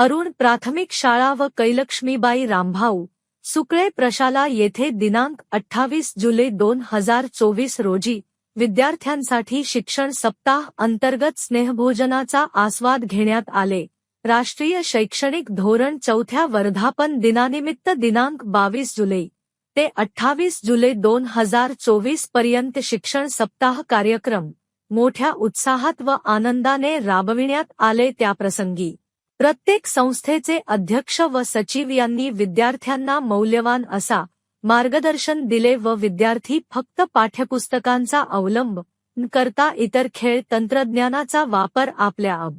अरुण प्राथमिक शाळा व कैलक्ष्मीबाई रामभाऊ सुकळे प्रशाला येथे दिनांक अठ्ठावीस जुलै दोन हजार चोवीस रोजी विद्यार्थ्यांसाठी शिक्षण सप्ताह अंतर्गत स्नेहभोजनाचा आस्वाद घेण्यात आले. राष्ट्रीय शैक्षणिक धोरण चौथ्या वर्धापन दिनानिमित्त दिनांक बावीस जुलै ते अठ्ठावीस जुलै दोन हजार चोवीसपर्यंत शिक्षण सप्ताह कार्यक्रम मोठ्या उत्साहात व आनंदाने राबविण्यात आले त्याप्रसंगी प्रत्येक संस्थेचे अध्यक्ष व सचिव यांनी विद्यार्थ्यांना मौल्यवान असा मार्गदर्शन दिले व विद्यार्थी फक्त पाठ्यपुस्तकांचा अवलंब करता इतर खेळ तंत्रज्ञानाचा वापर आपल्या अब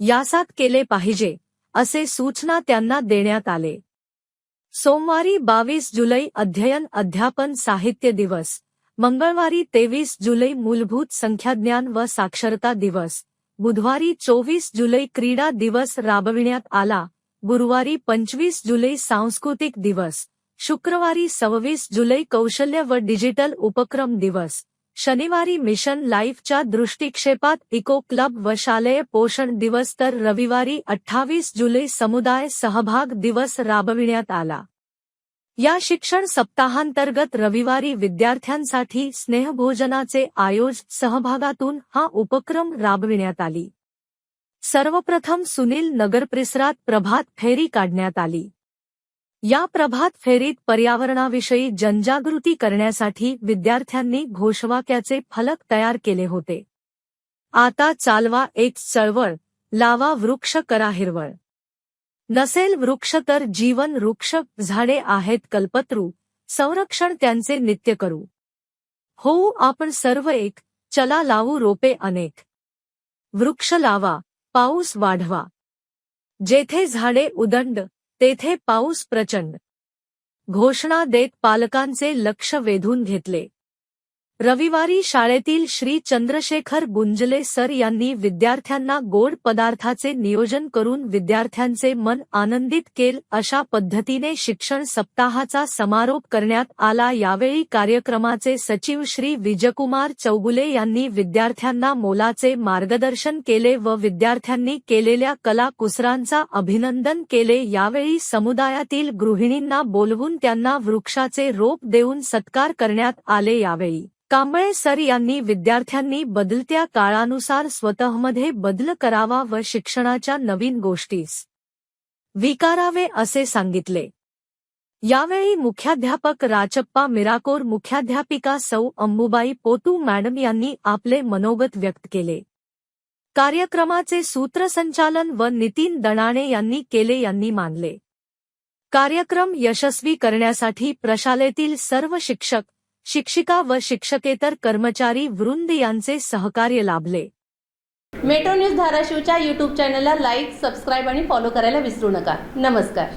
यासात केले पाहिजे असे सूचना त्यांना देण्यात आले. सोमवारी बावीस जुलै अध्ययन अध्यापन साहित्य दिवस मंगळवारी तेवीस जुलै मूलभूत संख्याज्ञान व साक्षरता दिवस बुधवारी चोवीस जुलै क्रीडा दिवस राबविण्यात आला. गुरुवारी पंचवीस जुलै सांस्कृतिक दिवस. शुक्रवारी सव्वीस जुलै कौशल्य व डिजिटल उपक्रम दिवस. शनिवारी मिशन लाईफच्या दृष्टिक्षेपात इको क्लब व शालेय पोषण दिवस तर रविवारी अठ्ठावीस जुलै समुदाय सहभाग दिवस राबविण्यात आला. या शिक्षण सप्ताहांतर्गत रविवारी विद्यार्थ्यांसाठी स्नेहभोजनाचे आयोज सहभागातून हा उपक्रम राबविण्यात आली. सर्वप्रथम सुनील नगर परिसरात प्रभात फेरी काढण्यात आली. या प्रभात फेरीत पर्यावरणाविषयी जनजागृती करण्यासाठी विद्यार्थ्यांनी घोषवाक्याचे फलक तयार केले होते. आता चालवा एक चळवळ लावा वृक्ष करा हिरवळ. नसेल वृक्ष तर जीवन वृक्ष झाडे आहेत कल्पत्रू. संरक्षण त्यांचे नित्य करू. होऊ आपण सर्व एक चला लावू रोपे अनेक. वृक्ष लावा पाऊस वाढवा. जेथे झाडे उदंड तेथे पाऊस प्रचंड. घोषणा देत पालकांचे लक्ष वेधून घेतले. रविवारी शाळेतील श्री चंद्रशेखर गुंजले सर यांनी विद्यार्थ्यांना गोड पदार्थाचे नियोजन करून विद्यार्थ्यांचे मन आनंदित केल अशा पद्धतीने शिक्षण सप्ताहाचा समारोप करण्यात आला. यावेळी कार्यक्रमाचे सचिव श्री विजयकुमार चौगुले यांनी विद्यार्थ्यांना मोलाचे मार्गदर्शन केले व विद्यार्थ्यांनी केलेल्या कलाकुसरांचा अभिनंदन केले. यावेळी समुदायातील गृहिणींना बोलवून त्यांना वृक्षाचे रोप देऊन सत्कार करण्यात आले. यावेळी कांबळे सर यांनी विद्यार्थ्यांनी बदलत्या काळानुसार स्वतःमध्ये बदल करावा व शिक्षणाच्या नवीन गोष्टीस विकारावे असे सांगितले. यावेळी मुख्याध्यापक राचप्पा मिराकोर मुख्याध्यापिका सौ अंबुबाई पोतू मॅडम यांनी आपले मनोगत व्यक्त केले. कार्यक्रमाचे सूत्रसंचालन व नितीन दणाणे यांनी केले यांनी मानले. कार्यक्रम यशस्वी करण्यासाठी प्रशालेतील सर्व शिक्षक शिक्षिका व शिक्षकेतर कर्मचारी वृंद यांचे सहकार्य लाभले. मेट्रो न्यूज धाराशिवच्या यूट्यूब चॅनलला लाईक सबस्क्राईब आणि फॉलो करायला विसरू नका. नमस्कार.